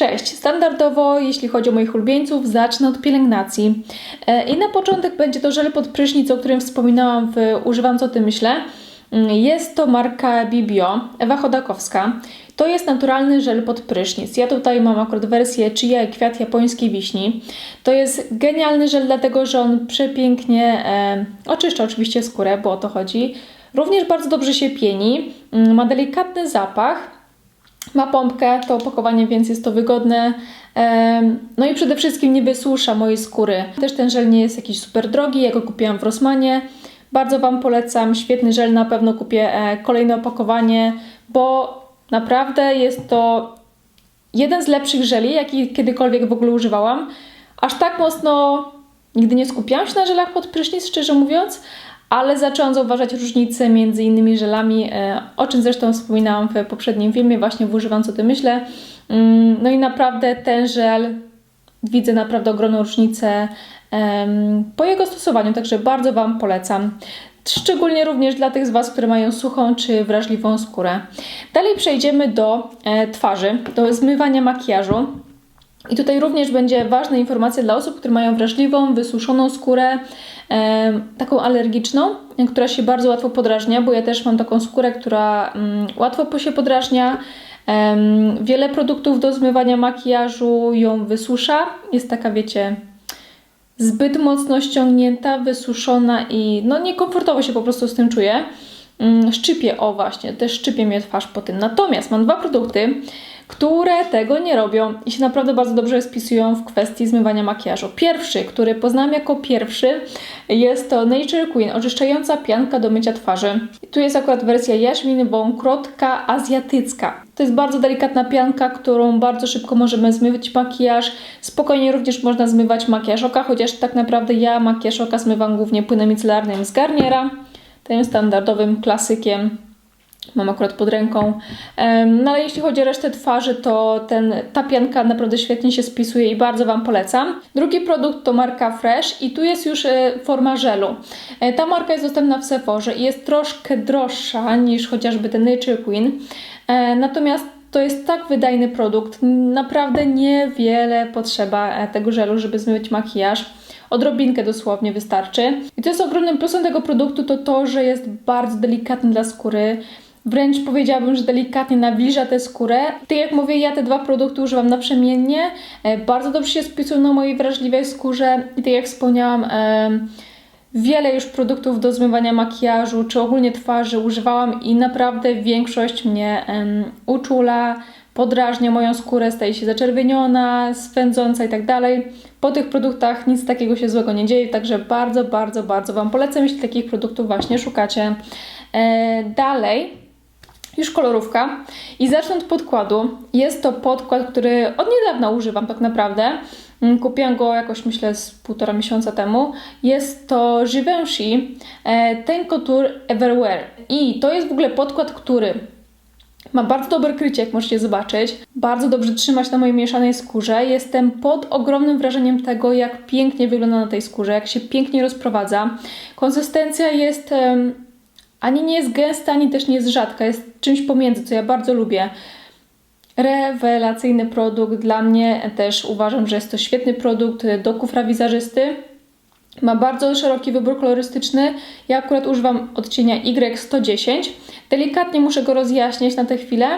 Cześć! Standardowo, jeśli chodzi o moich ulubieńców, zacznę od pielęgnacji. E, I na początek będzie to żel pod prysznic, o którym wspominałam w Używam co ty myślę. Mm, Jest to marka Bibio, Ewa Chodakowska. To jest naturalny żel pod prysznic. Ja tutaj mam akurat wersję Chia i kwiat japońskiej wiśni. To jest genialny żel, dlatego że on przepięknie e, oczyszcza oczywiście skórę, bo o to chodzi. Również bardzo dobrze się pieni, mm, ma delikatny zapach. Ma pompkę, to opakowanie, więc jest to wygodne. No i przede wszystkim nie wysusza mojej skóry. Też ten żel nie jest jakiś super drogi, ja go kupiłam w Rossmanie. Bardzo Wam polecam, świetny żel, na pewno kupię e, kolejne opakowanie, bo naprawdę jest to jeden z lepszych żeli, jaki kiedykolwiek w ogóle używałam. Aż tak mocno nigdy nie skupiałam się na żelach pod prysznic, szczerze mówiąc, ale zaczęłam zauważać różnice między innymi żelami, e, o czym zresztą wspominałam w poprzednim filmie, właśnie w Używam co ty myślę. Mm, No i naprawdę ten żel widzę naprawdę ogromną różnicę po jego stosowaniu, także bardzo Wam polecam. Szczególnie również dla tych z Was, które mają suchą czy wrażliwą skórę. Dalej przejdziemy do e, twarzy, do zmywania makijażu. I tutaj również będzie ważna informacja dla osób, które mają wrażliwą, wysuszoną skórę, em, taką alergiczną, e, która się bardzo łatwo podrażnia, bo ja też mam taką skórę, która mm, łatwo się podrażnia. Em, wiele produktów do zmywania makijażu ją wysusza. Jest taka, wiecie, zbyt mocno ściągnięta, wysuszona i no niekomfortowo się po prostu z tym czuję. Mm, Szczypie, o właśnie, też szczypie mnie twarz po tym. Natomiast mam dwa produkty, które tego nie robią i się naprawdę bardzo dobrze spisują w kwestii zmywania makijażu. Pierwszy, który poznałam jako pierwszy, jest to Nature Queen, oczyszczająca pianka do mycia twarzy. Tu jest akurat wersja jaśmin, wąkrotka azjatycka. To jest bardzo delikatna pianka, którą bardzo szybko możemy zmywać makijaż. Spokojnie również można zmywać makijaż oka, chociaż tak naprawdę ja makijaż oka zmywam głównie płynem micelarnym z Garniera, tym standardowym klasykiem. Mam akurat pod ręką. No ale jeśli chodzi o resztę twarzy, to ten, ta pianka naprawdę świetnie się spisuje i bardzo Wam polecam. Drugi produkt to marka Fresh i tu jest już e, forma żelu. E, Ta marka jest dostępna w Sephorze i jest troszkę droższa niż chociażby ten Nature Queen. E, Natomiast to jest tak wydajny produkt, naprawdę niewiele potrzeba tego żelu, żeby zmywać makijaż. Odrobinkę dosłownie wystarczy. I to jest ogromnym plusem tego produktu, to to, że jest bardzo delikatny dla skóry. Wręcz powiedziałabym, że delikatnie nawilża tę skórę. Tak jak mówię, ja te dwa produkty używam naprzemiennie. E, Bardzo dobrze się spisują na mojej wrażliwej skórze i tak jak wspomniałam, em, wiele już produktów do zmywania makijażu czy ogólnie twarzy używałam i naprawdę większość mnie uczula, podrażnia moją skórę, staje się zaczerwieniona, swędząca i tak dalej. Po tych produktach nic takiego się złego nie dzieje, także bardzo, bardzo, bardzo Wam polecam, jeśli takich produktów właśnie szukacie. E, dalej, już kolorówka. I zacznę od podkładu. Jest to podkład, który od niedawna używam tak naprawdę. Mm, Kupiłam go jakoś myślę z półtora miesiąca temu. Jest to Givenchy e, Ten Couture Everwear. I to jest w ogóle podkład, który ma bardzo dobre krycie, jak możecie zobaczyć. Bardzo dobrze trzymać na mojej mieszanej skórze. Jestem pod ogromnym wrażeniem tego, jak pięknie wygląda na tej skórze, jak się pięknie rozprowadza. Konsystencja jest ani nie jest gęsta, ani też nie jest rzadka. Jest czymś pomiędzy, co ja bardzo lubię. Rewelacyjny produkt. Dla mnie też uważam, że jest to świetny produkt do kufra wizerzysty. Ma bardzo szeroki wybór kolorystyczny. Ja akurat używam odcienia Y110. Delikatnie muszę go rozjaśniać na tę chwilę,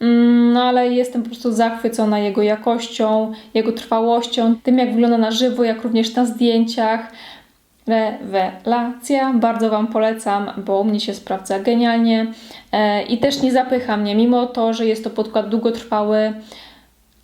mm, no ale jestem po prostu zachwycona jego jakością, jego trwałością, tym jak wygląda na żywo, jak również na zdjęciach. Rewelacja, bardzo Wam polecam, bo u mnie się sprawdza genialnie e, i też nie zapycha mnie, mimo to, że jest to podkład długotrwały,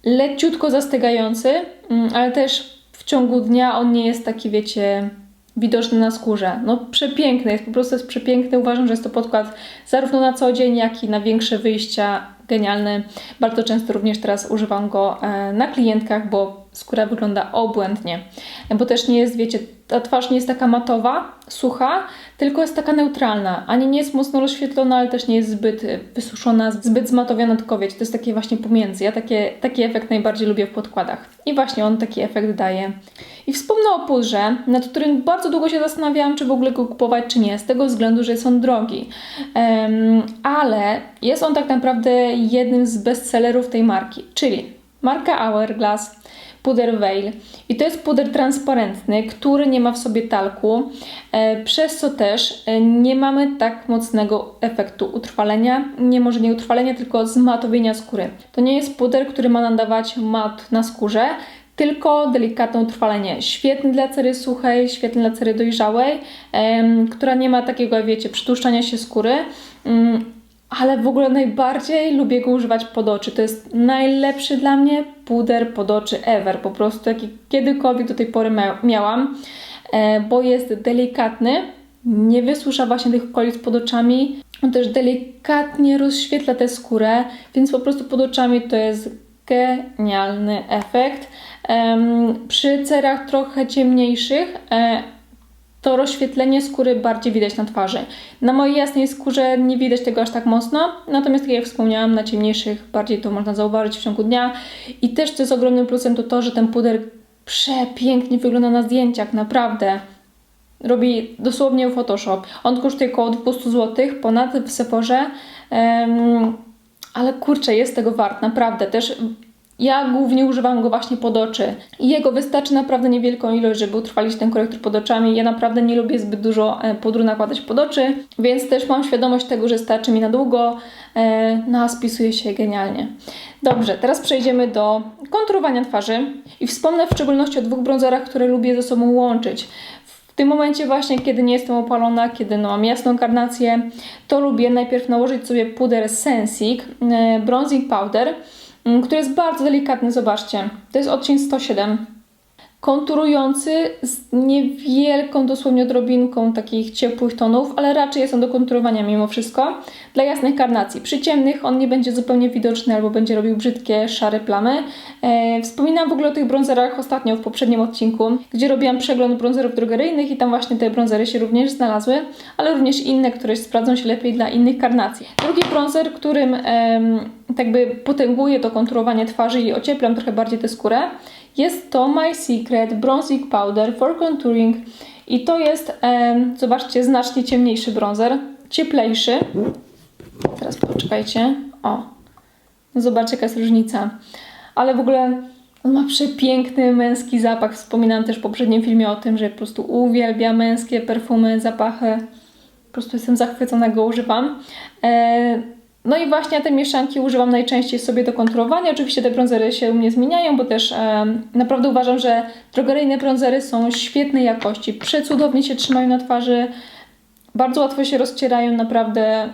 leciutko zastygający, mm, ale też w ciągu dnia on nie jest taki, wiecie, widoczny na skórze. No przepiękny, jest po prostu jest przepiękny. Uważam, że jest to podkład zarówno na co dzień, jak i na większe wyjścia. Genialny. Bardzo często również teraz używam go e, na klientkach, bo skóra wygląda obłędnie. Bo też nie jest, wiecie, ta twarz nie jest taka matowa, sucha, tylko jest taka neutralna. Ani nie jest mocno rozświetlona, ale też nie jest zbyt e, wysuszona, zbyt zmatowiona, tylko wiecie, to jest takie właśnie pomiędzy. Ja takie, taki efekt najbardziej lubię w podkładach. I właśnie on taki efekt daje. I wspomnę o pudrze, nad którym bardzo długo się zastanawiałam, czy w ogóle go kupować, czy nie, z tego względu, że jest on drogi. Em, ale jest on tak naprawdę jednym z bestsellerów tej marki, czyli marka Hourglass, puder Veil. I to jest puder transparentny, który nie ma w sobie talku, e, przez co też e, nie mamy tak mocnego efektu utrwalenia, nie może nie utrwalenia, tylko zmatowienia skóry. To nie jest puder, który ma nadawać mat na skórze, tylko delikatne utrwalenie. Świetny dla cery suchej, świetny dla cery dojrzałej, która nie ma takiego, wiecie, przytłuszczania się skóry. Ale w ogóle najbardziej lubię go używać pod oczy. To jest najlepszy dla mnie puder pod oczy ever. Po prostu jaki kiedykolwiek do tej pory mia miałam, e, bo jest delikatny, nie wysusza właśnie tych okolic pod oczami. On też delikatnie rozświetla tę skórę, więc po prostu pod oczami to jest genialny efekt. Przy cerach trochę ciemniejszych e, to rozświetlenie skóry bardziej widać na twarzy. Na mojej jasnej skórze nie widać tego aż tak mocno, natomiast tak jak wspomniałam, na ciemniejszych bardziej to można zauważyć w ciągu dnia. I też co jest ogromnym plusem to to, że ten puder przepięknie wygląda na zdjęciach, naprawdę. Robi dosłownie Photoshop. On kosztuje około 200 zł, ponad w Sephorze. Um, ale kurczę, jest tego wart, naprawdę. Też ja głównie używam go właśnie pod oczy. I jego wystarczy naprawdę niewielką ilość, żeby utrwalić ten korektor pod oczami. Ja naprawdę nie lubię zbyt dużo e, pudru nakładać pod oczy, więc też mam świadomość tego, że starczy mi na długo, e, no a spisuje się genialnie. Dobrze, teraz przejdziemy do konturowania twarzy i wspomnę w szczególności o dwóch bronzerach, które lubię ze sobą łączyć. W tym momencie właśnie, kiedy nie jestem opalona, kiedy no, mam jasną karnację, to lubię najpierw nałożyć sobie puder Sensic e, Bronzing Powder, który jest bardzo delikatny, zobaczcie. To jest odcień 107 konturujący z niewielką dosłownie odrobinką takich ciepłych tonów, ale raczej jest on do konturowania mimo wszystko. Dla jasnych karnacji. Przy ciemnych on nie będzie zupełnie widoczny albo będzie robił brzydkie, szare plamy. E, wspominam w ogóle o tych bronzerach ostatnio w poprzednim odcinku, gdzie robiłam przegląd bronzerów drogeryjnych i tam właśnie te bronzery się również znalazły, ale również inne, które sprawdzą się lepiej dla innych karnacji. Drugi bronzer, którym e, tak by potęguje to konturowanie twarzy i ocieplam trochę bardziej tę skórę, jest to My Secret Bronzing Powder for Contouring i to jest, e, zobaczcie, znacznie ciemniejszy bronzer, cieplejszy. Teraz poczekajcie. O, zobaczcie jaka jest różnica. Ale w ogóle on ma przepiękny męski zapach. Wspominałam też w poprzednim filmie o tym, że po prostu uwielbiam męskie perfumy, zapachy. Po prostu jestem zachwycona, go używam. E, no i właśnie te mieszanki używam najczęściej sobie do konturowania. Oczywiście te bronzery się u mnie zmieniają, bo też e, naprawdę uważam, że drogeryjne bronzery są świetnej jakości. Przecudownie się trzymają na twarzy, bardzo łatwo się rozcierają, naprawdę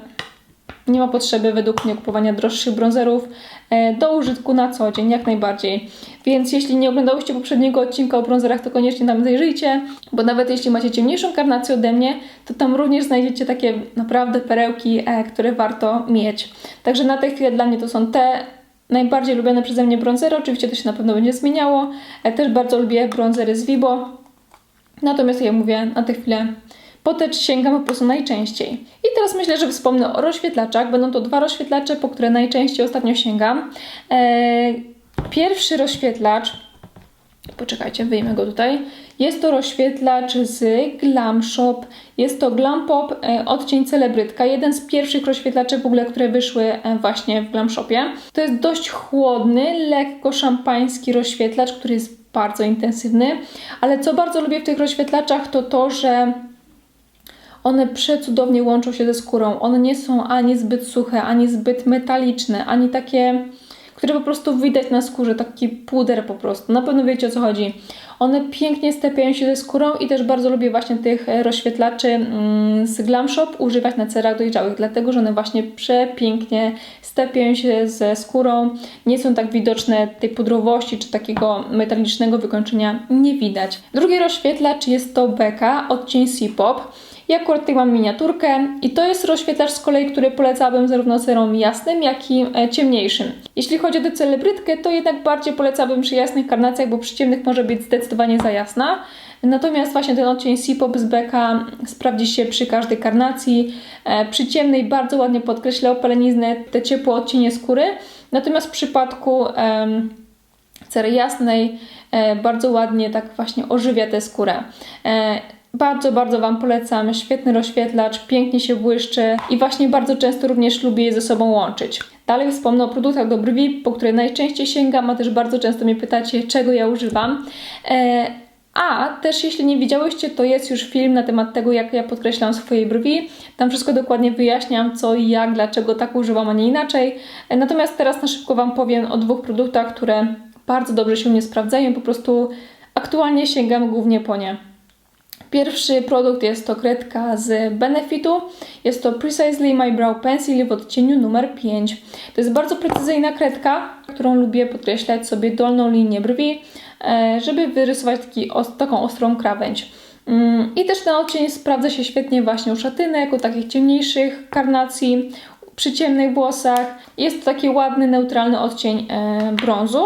nie ma potrzeby według mnie kupowania droższych bronzerów e, do użytku na co dzień, jak najbardziej. Więc jeśli nie oglądałyście poprzedniego odcinka o bronzerach, to koniecznie tam zajrzyjcie, bo nawet jeśli macie ciemniejszą karnację ode mnie, to tam również znajdziecie takie naprawdę perełki, e, które warto mieć. Także na tę chwilę dla mnie to są te najbardziej lubiane przeze mnie bronzery. Oczywiście to się na pewno będzie zmieniało. E, też bardzo lubię bronzery z Vibo. Natomiast jak mówię, na tę chwilę po sięgam po prostu najczęściej. I teraz myślę, że wspomnę o rozświetlaczach. Będą to dwa rozświetlacze, po które najczęściej ostatnio sięgam. Eee, pierwszy rozświetlacz, poczekajcie, wyjmę go tutaj. Jest to rozświetlacz z Glam Shop. Jest to Glam Pop e, odcień celebrytka. Jeden z pierwszych rozświetlaczy w ogóle, które wyszły e, właśnie w Glam Shopie. To jest dość chłodny, lekko szampański rozświetlacz, który jest bardzo intensywny. Ale co bardzo lubię w tych rozświetlaczach to to, że one przecudownie łączą się ze skórą. One nie są ani zbyt suche, ani zbyt metaliczne, ani takie, które po prostu widać na skórze, taki puder po prostu. Na pewno wiecie o co chodzi. One pięknie stepiają się ze skórą i też bardzo lubię właśnie tych rozświetlaczy mm, z Glam Shop używać na cerach dojrzałych, dlatego że one właśnie przepięknie stepiają się ze skórą, nie są tak widoczne tej pudrowości czy takiego metalicznego wykończenia nie widać. Drugi rozświetlacz jest to Beka odcień C-Pop. Ja akurat tutaj mam miniaturkę i to jest rozświetlacz z kolei, który polecałabym zarówno cerą jasnym, jak i e, ciemniejszym. Jeśli chodzi o celebrytkę, to jednak bardziej polecałabym przy jasnych karnacjach, bo przy ciemnych może być zdecydowanie za jasna. Natomiast właśnie ten odcień C-Pop z Beka sprawdzi się przy każdej karnacji. E, przy ciemnej bardzo ładnie podkreśla opaleniznę, te ciepłe odcienie skóry. Natomiast w przypadku em, cery jasnej e, bardzo ładnie tak właśnie ożywia tę skórę. E, bardzo, bardzo Wam polecam. Świetny rozświetlacz, pięknie się błyszczy i właśnie bardzo często również lubię je ze sobą łączyć. Dalej wspomnę o produktach do brwi, po które najczęściej sięgam, a też bardzo często mnie pytacie, czego ja używam. E, a też jeśli nie widziałyście, to jest już film na temat tego, jak ja podkreślam swoje brwi. Tam wszystko dokładnie wyjaśniam, co i jak, dlaczego tak używam, a nie inaczej. E, natomiast teraz na szybko Wam powiem o dwóch produktach, które bardzo dobrze się mnie sprawdzają. Po prostu aktualnie sięgam głównie po nie. Pierwszy produkt jest to kredka z Benefitu. Jest to Precisely My Brow Pencil w odcieniu numer 5. To jest bardzo precyzyjna kredka, którą lubię podkreślać sobie dolną linię brwi, e, żeby wyrysować taki, taką ostrą krawędź. Mm, I też ten odcień sprawdza się świetnie właśnie u szatynek, u takich ciemniejszych karnacji, przy ciemnych włosach. Jest to taki ładny, neutralny odcień e, brązu.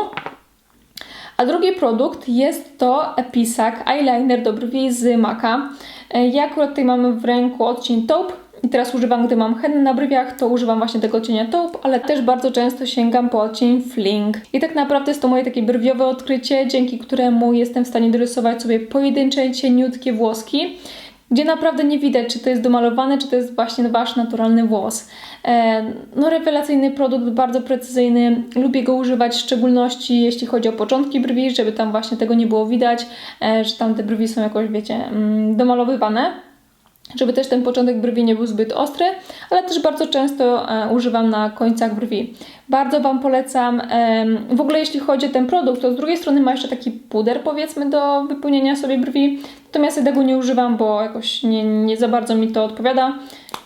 A drugi produkt jest to Episac Eyeliner do brwi z Maka. E, ja akurat tutaj mam w ręku odcień taupe i teraz używam, gdy mam henny na brwiach, to używam właśnie tego cienia taupe, ale też bardzo często sięgam po odcień fling. I tak naprawdę jest to moje takie brwiowe odkrycie, dzięki któremu jestem w stanie dorysować sobie pojedyncze, cieniutkie włoski gdzie naprawdę nie widać, czy to jest domalowane, czy to jest właśnie wasz naturalny włos. E, no rewelacyjny produkt, bardzo precyzyjny, lubię go używać w szczególności jeśli chodzi o początki brwi, żeby tam właśnie tego nie było widać, e, że tam te brwi są jakoś, wiecie, mm, domalowywane żeby też ten początek brwi nie był zbyt ostry, ale też bardzo często e, używam na końcach brwi. Bardzo Wam polecam. W ogóle jeśli chodzi o ten produkt, to z drugiej strony ma jeszcze taki puder powiedzmy do wypełnienia sobie brwi, natomiast ja tego nie używam, bo jakoś nie, nie za bardzo mi to odpowiada.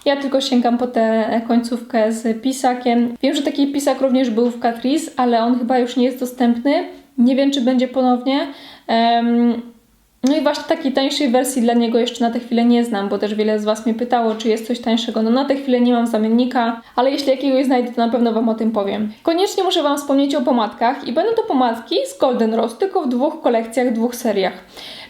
Ja tylko sięgam po tę końcówkę z pisakiem. Wiem, że taki pisak również był w Catrice, ale on chyba już nie jest dostępny. Nie wiem, czy będzie ponownie. No i właśnie takiej tańszej wersji dla niego jeszcze na tę chwilę nie znam, bo też wiele z Was mnie pytało, czy jest coś tańszego. No na tę chwilę nie mam zamiennika, ale jeśli jakiegoś znajdę, to na pewno Wam o tym powiem. Koniecznie muszę Wam wspomnieć o pomadkach i będą to pomadki z Golden Rose, tylko w dwóch kolekcjach, dwóch seriach.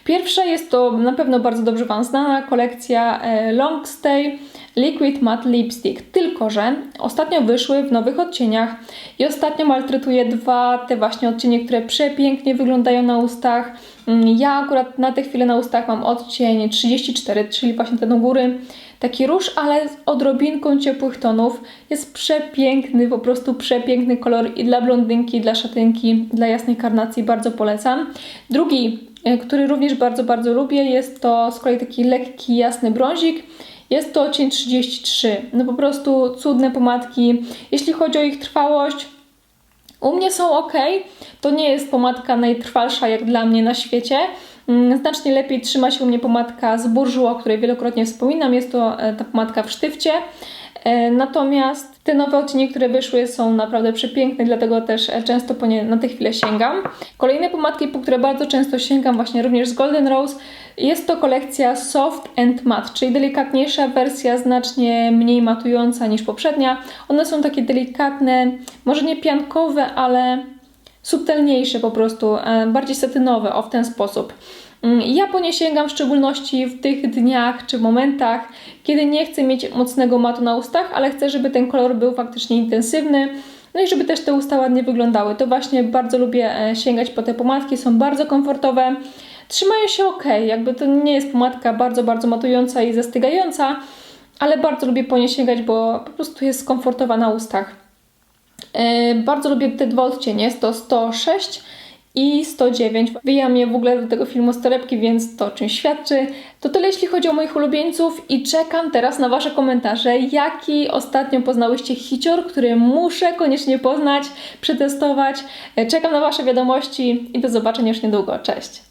Pierwsza jest to na pewno bardzo dobrze Wam znana kolekcja e, Long Stay Liquid Matte Lipstick. Tylko, że ostatnio wyszły w nowych odcieniach i ostatnio maltretuję dwa te właśnie odcienie, które przepięknie wyglądają na ustach. Mm, ja akurat na tę chwilę na ustach mam odcień 34, czyli właśnie ten u góry. Taki róż, ale z odrobinką ciepłych tonów. Jest przepiękny, po prostu przepiękny kolor i dla blondynki, i dla szatynki, dla jasnej karnacji bardzo polecam. Drugi, który również bardzo, bardzo lubię, jest to z kolei taki lekki, jasny brązik. Jest to cień 33. No po prostu cudne pomadki. Jeśli chodzi o ich trwałość, u mnie są ok. To nie jest pomadka najtrwalsza jak dla mnie na świecie. Mm, znacznie lepiej trzyma się u mnie pomadka z Bourjois, o której wielokrotnie wspominam. Jest to e, ta pomadka w sztywcie. E, natomiast te nowe odcienie, które wyszły są naprawdę przepiękne, dlatego też e, często po nie na tę chwilę sięgam. Kolejne pomadki, po które bardzo często sięgam właśnie również z Golden Rose, jest to kolekcja Soft and Matte, czyli delikatniejsza wersja, znacznie mniej matująca niż poprzednia. One są takie delikatne, może nie piankowe, ale subtelniejsze po prostu, e, bardziej satynowe, o w ten sposób. Mm, ja po nie sięgam w szczególności w tych dniach czy momentach, kiedy nie chcę mieć mocnego matu na ustach, ale chcę, żeby ten kolor był faktycznie intensywny. No i żeby też te usta ładnie wyglądały. To właśnie bardzo lubię e, sięgać po te pomadki, są bardzo komfortowe. Trzymają się ok, jakby to nie jest pomadka bardzo, bardzo matująca i zastygająca, ale bardzo lubię po nie sięgać, bo po prostu jest komfortowa na ustach. Yy, bardzo lubię te dwa odcienie, jest to 106 i 109. Wyjęłam je w ogóle do tego filmu z torebki, więc to czym świadczy. To tyle jeśli chodzi o moich ulubieńców i czekam teraz na Wasze komentarze, jaki ostatnio poznałyście hicior, który muszę koniecznie poznać, przetestować. Czekam na Wasze wiadomości i do zobaczenia już niedługo. Cześć!